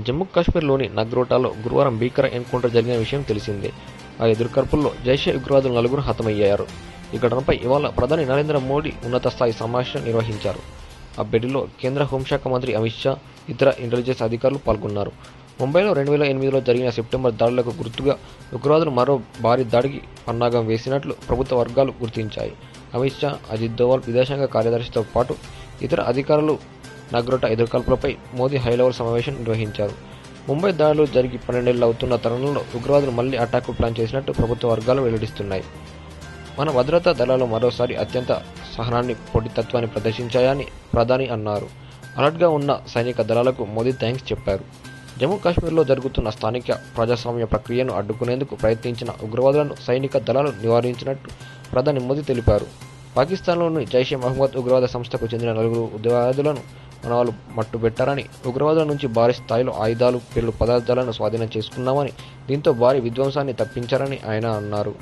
జమ్మూ కాశ్మీర్లోని నగ్రోటాలో గురువారం భీకర ఎన్కౌంటర్ జరిగిన విషయం తెలిసిందే. ఆ ఎదురుకర్పుల్లో జైషే ఉగ్రవాదులు నలుగురు హతమయ్యారు. ఈ ఘటనపై ఇవాళ ప్రధాని నరేంద్ర మోడీ ఉన్నత స్థాయి సమావేశం నిర్వహించారు. ఆ భేటీలో కేంద్ర హోంశాఖ మంత్రి అమిత్ షా ఇతర ఇంటెలిజెన్స్ అధికారులు పాల్గొన్నారు. ముంబైలో రెండు వేల ఎనిమిదిలో జరిగిన సెప్టెంబర్ దాడులకు గుర్తుగా ఉగ్రవాదులు మరో భారీ దాడికి పన్నాగం వేసినట్లు ప్రభుత్వ వర్గాలు గుర్తించాయి. అమిత్ షా అజిత్ దోవాల్ విదేశాంగ కార్యదర్శితో పాటు ఇతర అధికారులు నగ్రోటా ఎదురుకాల్పులపై మోదీ హైలెవల్ సమావేశం నిర్వహించారు. ముంబై దాడులు జరిగి పన్నెండేళ్ళు అవుతున్న తరుణంలో ఉగ్రవాదులు మళ్ళీ అటాక్ ప్లాన్ చేసినట్టు ప్రభుత్వ వర్గాలు వెల్లడిస్తున్నాయి. మన భద్రతా దళాలు మరోసారి అత్యంత సహనాన్ని పొడితత్వాన్ని ప్రదర్శించాయని ప్రధాని అన్నారు. అలర్ట్గా ఉన్న సైనిక దళాలకు మోదీ థ్యాంక్స్ చెప్పారు. జమ్మూ కాశ్మీర్లో జరుగుతున్న స్థానిక ప్రజాస్వామ్య ప్రక్రియను అడ్డుకునేందుకు ప్రయత్నించిన ఉగ్రవాదులను సైనిక దళాలు నివారించినట్టు ప్రధాని మోదీ తెలిపారు. పాకిస్తాన్లోని జైషే మహమ్మద్ ఉగ్రవాద సంస్థకు చెందిన నలుగురు ఉగ్రవాదులను మన వాళ్ళు మట్టుబెట్టారని ఉగ్రవాదుల నుంచి భారీ స్థాయిలో ఆయుధాలు పేర్లు పదార్థాలను స్వాధీనం చేసుకున్నామని దీంతో భారీ విధ్వంసాన్ని తప్పించారని ఆయన అన్నారు.